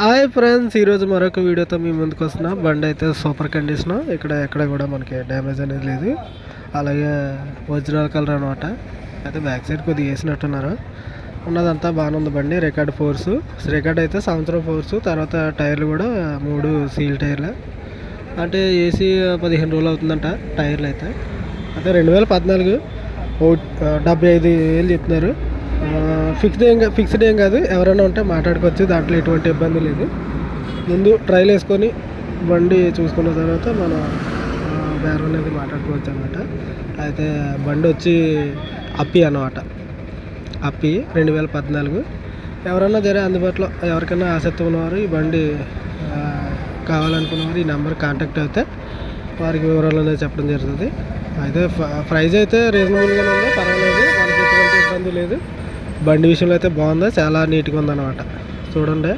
Hi friends ఈరోజు మరొక వీడియోతో మీ ముందుకు వస్తున్నా. బండి అయితే సూపర్ కండిషన్. ఇక్కడ ఎక్కడ కూడా మనకి డ్యామేజ్ అనేది లేదు. అలాగే ఒరిజినల్ కలర్ అనమాట అయితే బ్యాక్ సైడ్ కొద్దిగా వేసినట్టున్నారు. ఉన్నదంతా బాగానే ఉంది బండి. Record force. రికార్డ్ అయితే సంవత్సరం ఫోర్స్. తర్వాత టైర్లు కూడా మూడు సీల్ టైర్లు. అంటే ఏసీ పదిహేను రోజులు అవుతుందంట టైర్లు అయితే. అయితే రెండు వేల పద్నాలుగు ఓ- డెబ్బై ఐదు వేలు చెప్తున్నారు. ఫిక్స్డ్ ఏం ఫిక్స్డ్ ఏం కాదు. ఎవరైనా ఉంటే మాట్లాడుకోవచ్చు. దాంట్లో ఎటువంటి ఇబ్బంది లేదు. ముందు ట్రైల్ వేసుకొని బండి చూసుకున్న తర్వాత మనం ఆ, బేరం అనేది మాట్లాడుకోవచ్చు అనమాట అయితే బండి వచ్చి అప్పి అన్నమాట. అప్పి రెండు వేల పద్నాలుగు. ఎవరన్నా జరే అందుబాటులో ఎవరికైనా ఆసక్తి ఉన్నవారు ఈ బండి కావాలనుకున్నవారు ఈ నెంబర్ కాంటాక్ట్ అయితే వారికి వివరాలు అనేది చెప్పడం జరుగుతుంది. అయితే ఫ- అయితే రీజనబుల్గానే ఉంది. పర్వాలేదు. మనకి ఎటువంటి ఇబ్బంది లేదు. బండి విషయంలో అయితే బాగుంది. చాలా నీట్గా ఉందన్నమాట. చూడండి.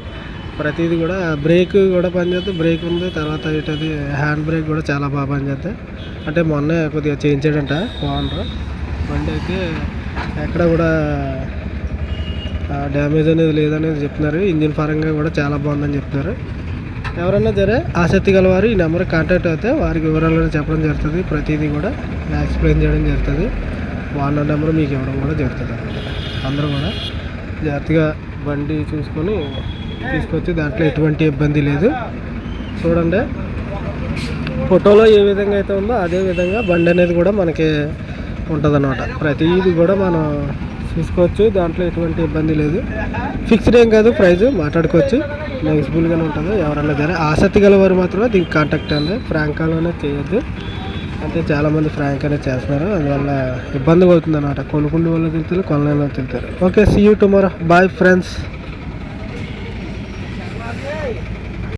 ప్రతిదీ కూడా బ్రేక్ కూడా పనిచేస్తుంది బ్రేక్ ఉంది. తర్వాత ఇటది హ్యాండ్ బ్రేక్ కూడా చాలా బాగా పనిచేస్తాయి అంటే మొన్నే కొద్దిగా చేయించాడంట బాగుండ్రు బండి అయితే ఎక్కడ కూడా డ్యామేజ్ అనేది లేదనేది చెప్తున్నారు. ఇంజిన్ పరంగా కూడా చాలా బాగుందని చెప్తున్నారు. ఎవరన్నా సరే ఆసక్తి గలవారు ఈ నెంబర్ కాంటాక్ట్ అయితే వారికి వివరాలను చెప్పడం జరుగుతుంది. ప్రతిదీ కూడా ఎక్స్ప్లెయిన్ చేయడం జరుగుతుంది. వాళ్ళ నెంబర్ మీకు ఇవ్వడం కూడా జరుగుతుంది అందరూ కూడా జాగ్రత్తగా బండి చూసుకొని తీసుకొచ్చి దాంట్లో ఎటువంటి ఇబ్బంది లేదు. చూడండి. ఫోటోలో ఏ విధంగా అయితే ఉందో అదే విధంగా బండి అనేది కూడా మనకి ఉంటుంది అనమాట ప్రతిదీ కూడా మనం చూసుకోవచ్చు. దాంట్లో ఎటువంటి ఇబ్బంది లేదు. ఫిక్స్డ్ ఏం కాదు ప్రైస్ మాట్లాడుకోవచ్చు. నెగిజిబుల్గానే ఉంటుంది ఎవరన్నా సరే. ఆసక్తి గల వారు మాత్రమే దీనికి కాంటాక్ట్ అండి ఫ్రాంక్ చేయొద్దు. అంటే చాలామంది ఫ్రాంక్ అనేది చేస్తున్నారు. అందువల్ల ఇబ్బందిగా అవుతుంది అనమాట కొనుక్కునే వాళ్ళు తిరుగుతారు కొనలేని వాళ్ళు తిరుగుతారు okay see you tomorrow bye friends